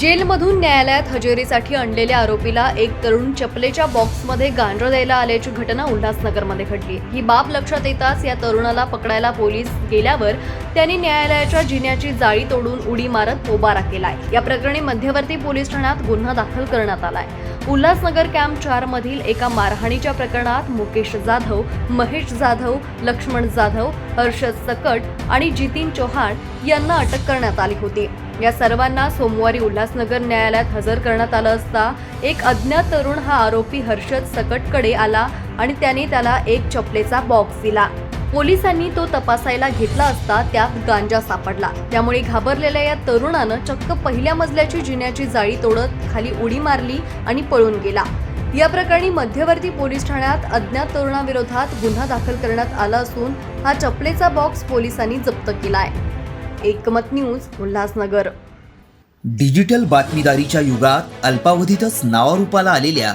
जेलमधून न्यायालयात हजेरीसाठी आणलेल्या आरोपीला एक तरुण चपलेच्या बॉक्समध्ये गांजा द्यायला आल्याची घटना उल्हासनगरमध्ये घडली. ही बाब लक्षात येताच या तरुणाला पकडायला पोलीस गेल्यावर त्यांनी न्यायालयाच्या जिन्याची जाळी तोडून उडी मारत पोबारा केलाय. या प्रकरणी मध्यवर्ती पोलीस ठाण्यात गुन्हा दाखल करण्यात आलाय. उल्हासनगर कॅम्प चार मधील एका मारहाणीच्या प्रकरणात मुकेश जाधव महेश जाधव लक्ष्मण जाधव हर्षद सकट आणि जितीन चौहान यांना अटक करण्यात आली होती. या सर्वांना सोमवारी उल्हासनगर न्यायालयात हजर करण्यात आलं असता एक अज्ञात तरुण हा आरोपी हर्षद सकटकडे आला आणि त्याने त्याला एक चपलेचा बॉक्स दिला. पोलिसांनी तो तपासायला घेतला असता त्यात गांजा सापडला. त्यामुळे घाबरलेल्या या तरुणानं चक्क पहिल्या मजल्याची जिन्याची जाळी तोडत खाली उडी मारली आणि पळून गेला. या प्रकरणी मध्यवर्ती पोलीस ठाण्यात अज्ञात तरुणाविरोधात गुन्हा दाखल करण्यात आला असून हा चपलेचा बॉक्स पोलिसांनी जप्त केला आहे एकमत न्यूज उल्हासनगर. डिजिटल बातमीदारीच्या युगात अल्पावधीतच नावारूपाला आलेल्या